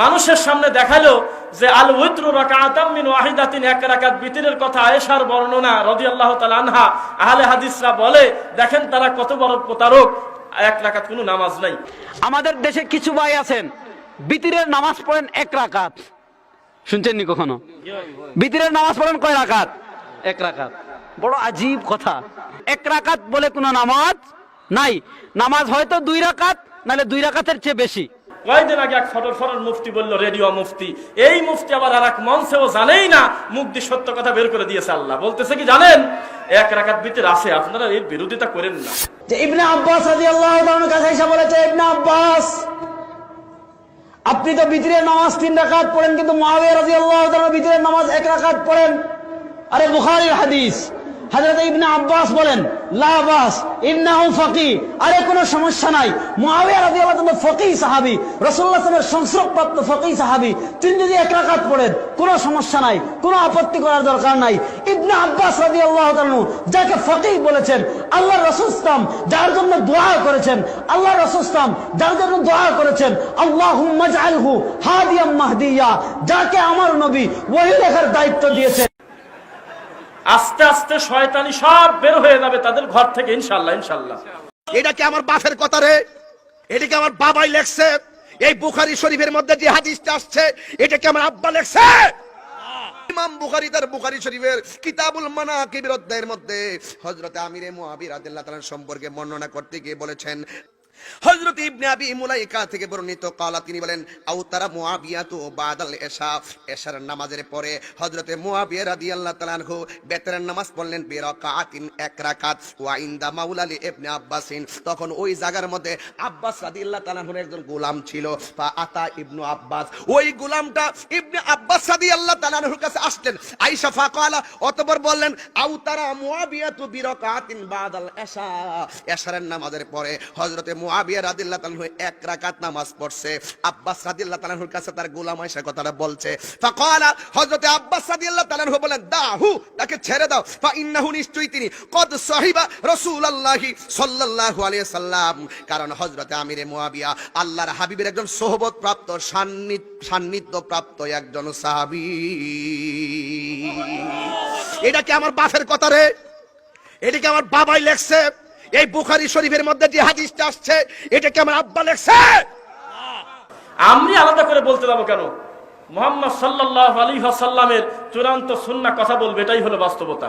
মানুষের সামনে দেখাল যে আল ওয়াহিদাতিন, এক রাকাত বিতিরের কথা আয়েশার বর্ণনা রাদিয়াল্লাহু তাআলা আনহা, আহলে হাদিসরা বলে, দেখেন তারা কত বড় প্রতারক, এক রাকাত কোনো নামাজ নাই। আমাদের দেশে কিছু ভাই আছেন, বিতিরের নামাজ পড়েন এক রাকাত। শুনছেননি কখনো? বিতিরের নামাজ পড়েন কয় রাকাত? এক রাকাত। বড় আজীব কথা। এক রাকাত বলে কোনো নামাজ নাই। নামাজ হয়তো দুই রাকাত, নাহলে দুই রাকাতের চেয়ে বেশি। কয়দিন আগে এক ফটর ফটর মুফতি বলল, রেডিও মুফতি। এই মুফতি আবার আর এক মঞ্চেও জানেই না দিয়ে সত্য কথা বের করে দিয়েছে আল্লাহ। বলতেছে কি, জানেন, এক রাকাত বিতির আছে, আপনারা এর বিরোধিতা করেন না। যে ইবনে আব্বাস রাদিয়াল্লাহু তাআলার কাছে এসে বলেছে, ইবনে আব্বাস, আপনি তো ভিতরের নামাজ তিন রাকাত পড়েন, কিন্তু মুআবিয়া রাদিয়াল্লাহু তাআলা ভিতরের নামাজ এক রাকাত পড়েন। আরে বুখারীর হাদিস। হযরত ইবনে আব্বাস বলেন, লা বাস, ইন্নাহু ফাকি। আরে, কোনো সমস্যা নাই। মুআবিয়া রাদিয়াল্লাহু তাআলা সাহাবী। রাসূলুল্লাহ সাল্লাল্লাহু সাহাবী। তিনি যদি এক রাকাত পড়েন, কোনো সমস্যা নাই, কোনো আপত্তি করার দরকার নাই। ইবনে আব্বাস রাদিয়াল্লাহু তাআলা যাকে ফকিহ বলেছেন আল্লাহ রাসূল ইসলাম যার জন্য দোয়া করেছেন আল্লাহ রাসূল ইসলাম যার জন্য দোয়া করেছেন, আল্লাহুম্মা জাআলহু হাদিয়াম মাহদিয়া, যাকে আমার নবী ওহী লেখার দায়িত্ব দিয়েছেন। আস্তে আস্তে শয়তানি সব বের হয়ে যাবে তাদের ঘর থেকে ইনশাল্লাহ ইনশাল্লাহ এটা কি আমার বাপের কথা রে? এটা কি আমার বাবাই লেখছে? এই বুখারি শরীফের মধ্যে যে হাদিসটা আসছে, এটা কি আমার আব্বা লেখছে? ইমাম বুখারী তার বুখারী শরীফের কিতাবুল মানাকিবের অধ্যায়ের মধ্যে হযরতে আমিরে মুআবিয়া রাদিয়াল্লাহু তাআলা সম্পর্কে বর্ণনা করতে গিয়ে বলেছেন হযরত ইবনে আবি মুলাইকা থেকে বর্ণিত কালা তিনি বলেন, আউ তারা মুআবিয়া তো বাদাল এশা। এশার নামাজের পরে হযরতে মুআবিয়া রাদিয়াল্লাহু তাআলা আনহু বেতরের নামাজ পড়লেন বিরাকাতিন এক রাকাত। ওয়া ইনদা মাউলালি ইবনে আব্বাসিন। তখন ওই জায়গার মধ্যে আব্বাস রাদিয়াল্লাহু তাআলা আনহুর একজন গোলাম ছিল ফা আতা ইবনু আব্বাস। ওই গোলামটা ইবনে আব্বাস রাদিয়াল্লাহু তাআলা আনহুর কাছে আসলেন। আয়েশা ফাকালা, অতঃপর বললেন মুআবিয়া তো বিরাকাতিন বাদাল নামাজের পরে হযরতে মুআবিয়া রাদিয়াল্লাহু তাআলা এক রাকাত নামাজ পড়ছে। আব্বাস রাদিয়াল্লাহু তাআলার কাছে তার গোলাম কথাটা বলছে। ফাকালা, হযরতে আব্বাস রাদিয়াল্লাহু তাআলা বলেন দাহু, তাকে ছেড়ে দাও। ফা ইন্নাহু নিশ্চয়ই তিনি। কদ সাহিবা রাসূলুল্লাহি সাল্লাল্লাহু আলাইহি সাল্লাম কারণ হযরতে আমিরে মুআবিয়া আল্লাহর হাবিবের একজন সোহবত প্রাপ্ত সান্নিধ্য প্রাপ্ত একজন সাহাবী। এটা কি আমার বাপের কথা রে? এটা কি আমার বাবাই লেখছে? এই বুখারি শরীফের মধ্যে যে হাদিসটা আসছে, এটা কি আমার আব্বা লেখছে? আমি আলাদা করে বলতে যাব কেন? মোহাম্মদ সাল্লাহ আলী হাসাল্লামের চূড়ান্ত সুন্না কথা বলবে, এটাই হলো বাস্তবতা।